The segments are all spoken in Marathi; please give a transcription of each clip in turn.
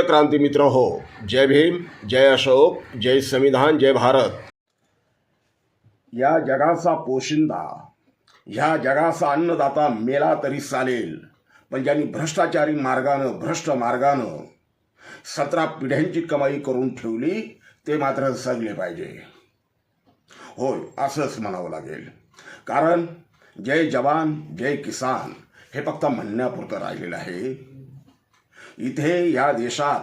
प्रिय क्रांती मित्र हो जय भीम जय अशोक जय संविधान जय भारत. या जगाचा पोशिंदा ह्या जगाचा अन्नदाता मेला तरी चालेल पण ज्यांनी भ्रष्टाचारी मार्गानं भ्रष्ट मार्गानं सतरा पिढ्यांची कमाई करून ठेवली ते मात्र जगले पाहिजे. होय असंच म्हणावं लागेल. कारण जय जवान जय किसान हे फक्त म्हणण्यापुरतं राहिलेलं आहे. इथे या देशात.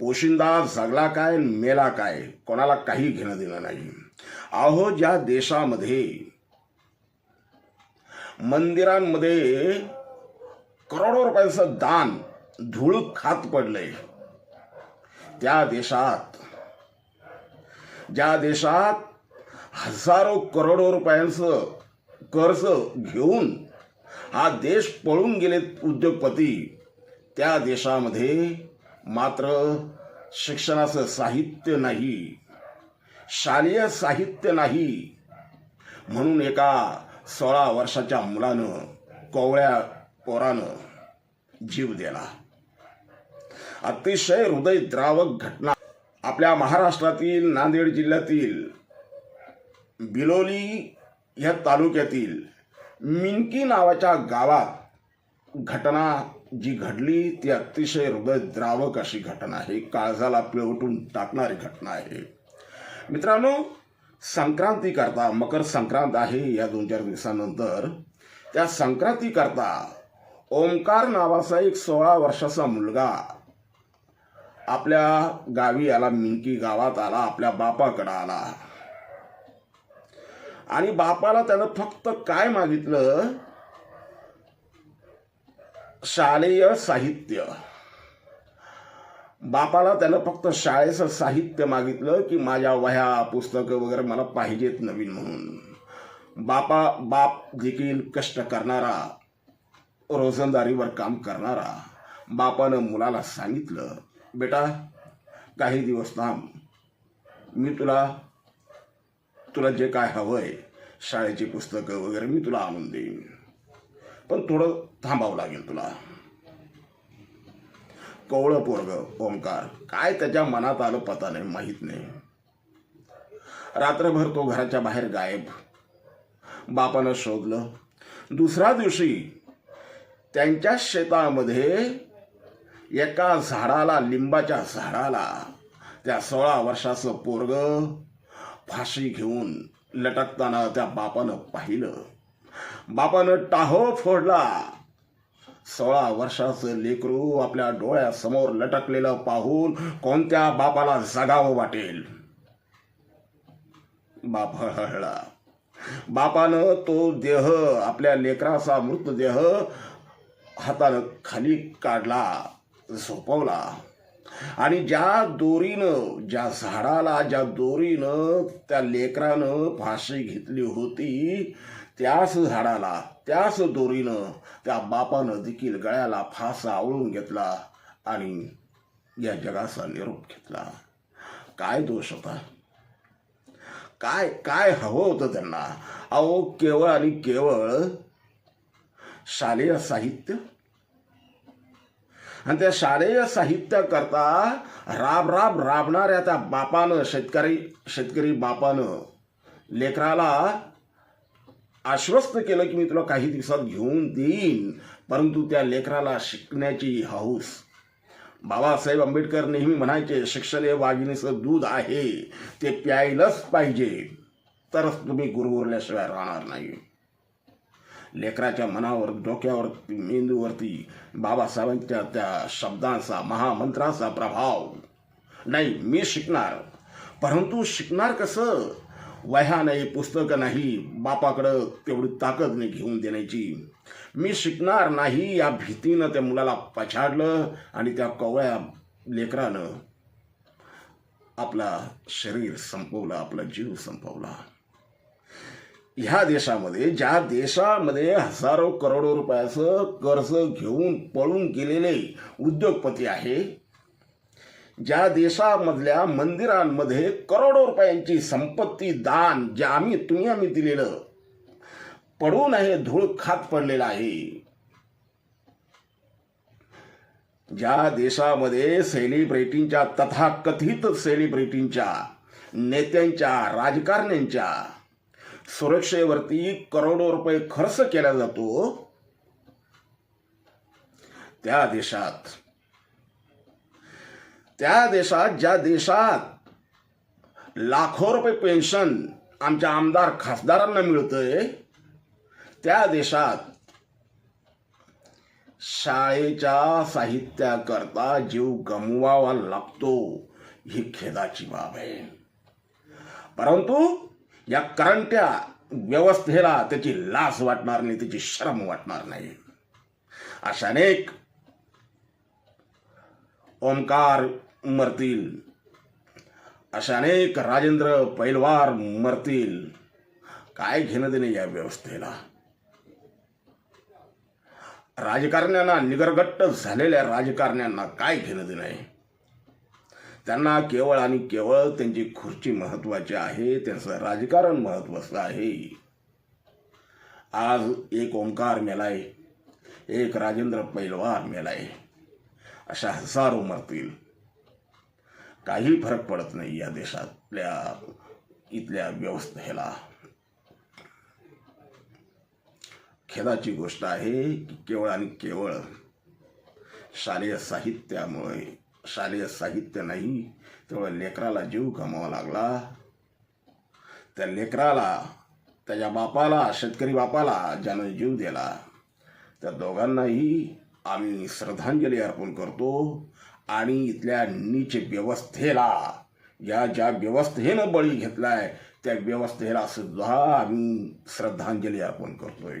पोशिंदा जगला काय मेला काय कोणाला काही घेणं देणं नाही. अहो ज्या देशामध्ये मंदिरांमध्ये करोडो रुपयांचं दान धूळ खात पडलंय त्या देशात ज्या देशात हजारो करोडो रुपयांचं कर्ज घेऊन हा देश पळून गेले उद्योगपती. त्या देशामध्ये मात्र शिक्षणाचं साहित्य नाही शालेय साहित्य नाही. म्हणून एका सोळा वर्षाच्या मुलानं कोवळ्या पोरानं जीव दिला. अतिशय हृदयद्रावक घटना. आपल्या महाराष्ट्रातील नांदेड जिल्ह्यातील बिलोली या तालुक्यातील मिनकी नावाच्या गावात घटना जी घडली ती अतिशय हृदयद्रावक अशी घटना आहे. काळजाला पिळवटून टाकणारी घटना आहे. मित्रांनो संक्रांती करता मकर संक्रांत आहे या दोन चार दिवसानंतर. त्या संक्रांती करता ओंकार नावाचा एक सोळा वर्षाचा मुलगा आपल्या गावी आला मिंकी गावात आला आपल्या बापाकडं आला. आणि बापाला त्यानं फक्त काय मागितलं? शालेय साहित्य. बापाला त्यानं फक्त शाळेचं साहित्य मागितलं की माझ्या वह्या पुस्तकं वगैरे मला पाहिजेत नवीन म्हणून. बापा बाप देखील कष्ट करणारा रोजंदारीवर काम करणारा बापानं मुलाला सांगितलं बेटा काही दिवस थांब. मी तुला तुला जे काय हवंय शाळेची पुस्तकं वगैरे मी तुला आणून देईन. पण थोडं थांबावं लागेल तुला. कवळं पोरग ओंकार काय त्याच्या मनात आलं पता नाही माहीत नाही. रात्रभर तो घराच्या बाहेर गायब. बापानं शोधलं दुसऱ्या दिवशी त्यांच्या शेतामध्ये एका झाडाला लिंबाच्या झाडाला त्या सोळा वर्षाचं पोरग फाशी घेऊन लटकताना त्या बापानं पाहिलं. बापानं टाहो फोडला. सोळा वर्षाचं लेकरू आपल्या डोळ्यासमोर लटकलेलं पाहून कोणत्या बापाला जगावं वाटेल? बाप हळहळला. बापानं तो देह आपल्या लेकराचा मृतदेह हातानं खाली काढला झोपवला. आणि ज्या दोरीनं ज्या झाडाला ज्या दोरीनं त्या लेकरानं फाशी घेतली होती त्याच झाडाला त्याच दोरीनं त्या बापानं देखील गळ्याला फासा आवळून घेतला आणि या जगाचा निरोप घेतला. काय दोष होता? काय काय हवं होतं त्यांना? अहो केवळ आणि केवळ शालेय साहित्य आणि त्या शालेय साहित्याकरता राब राब राबणाऱ्या त्या बापानं शेतकरी शेतकरी बापानं लेकराला आश्वस्त केलं की मी तुला काही दिवसात घेऊन देईन परंतु त्या लेकराला शिकण्याची हौस. बाबासाहेब आंबेडकर नेहमी म्हणायचे शिक्षण हे वाघिणीचं दूध आहे ते प्यायलाच पाहिजे तरच तुम्ही गुरगुरल्याशिवाय राहणार नाही. लेकराच्या मनावर डोक्यावर मेंदूवरती बाबासाहेबांच्या त्या शब्दांचा महामंत्राचा प्रभाव. नाही मी शिकणार. परंतु शिकणार कसं? वह्या नाही पुस्तकं नाही बापाकडं तेवढी ताकद नाही घेऊन देण्याची. मी शिकणार नाही या भीतीनं त्या मुलाला पछाडलं आणि त्या कवळ्या लेकरानं आपला शरीर संपवलं आपला जीव संपवला. ह्या देशामध्ये ज्या देशामध्ये हजारो करोडो रुपयाचं कर्ज घेऊन पळून गेलेले उद्योगपती आहे ज्या देशामधल्या मंदिरांमध्ये करोडो रुपयांची संपत्ती दान जे आम्ही तुम्ही आम्ही दिलेलं पडून आहे धूळ खात पडलेलं आहे. ज्या देशामध्ये सेलिब्रिटींच्या तथाकथित सेलिब्रिटींच्या नेत्यांच्या राजकारण्यांच्या सुरक्षेवरती करोडो रुपये खर्च केला जातो. त्या देशात त्या देशात ज्या देशात लाखो रुपये पेन्शन आमच्या आमदार खासदारांना मिळतंय त्या देशात शाळेच्या साहित्याकरता जीव गमवावा लागतो ही खेदाची बाब आहे. परंतु या करंट्या व्यवस्थेला त्याची लाज वाटणार नाही त्याची शरम वाटणार नाही. अशा अनेक ओंकार मरतील अशा अनेक राजेंद्र पैलवार मरतील. काय घेणं देणे या व्यवस्थेला? राजकारण्यांना निगरगट्ट झालेल्या राजकारण्यांना काय घेणं देणं आहे? त्यांना केवळ आणि केवळ त्यांची खुर्ची महत्वाची आहे त्यांचं राजकारण महत्वाचं आहे. आज एक ओंकार मेलाय एक राजेंद्र पैलवार मेलाय अशा हजारो मरतील काही फरक पडत नाही या देशातल्या इथल्या व्यवस्थेला. खेदाची गोष्ट आहे की केवळ आणि केवळ शालेय साहित्यामुळे शालेय साहित्य नाही त्यामुळे लेकराला जीव गमावा लागला. त्या लेकराला त्याच्या बापाला शेतकरी बापाला ज्यानं जीव दिला त्या दोघांनाही आम्ही श्रद्धांजली अर्पण करतो आणि इथल्या नीच व्यवस्थेला या ज्या व्यवस्थेनं बळी घेतलाय त्या व्यवस्थेला सुद्धा आम्ही श्रद्धांजली अर्पण करतोय.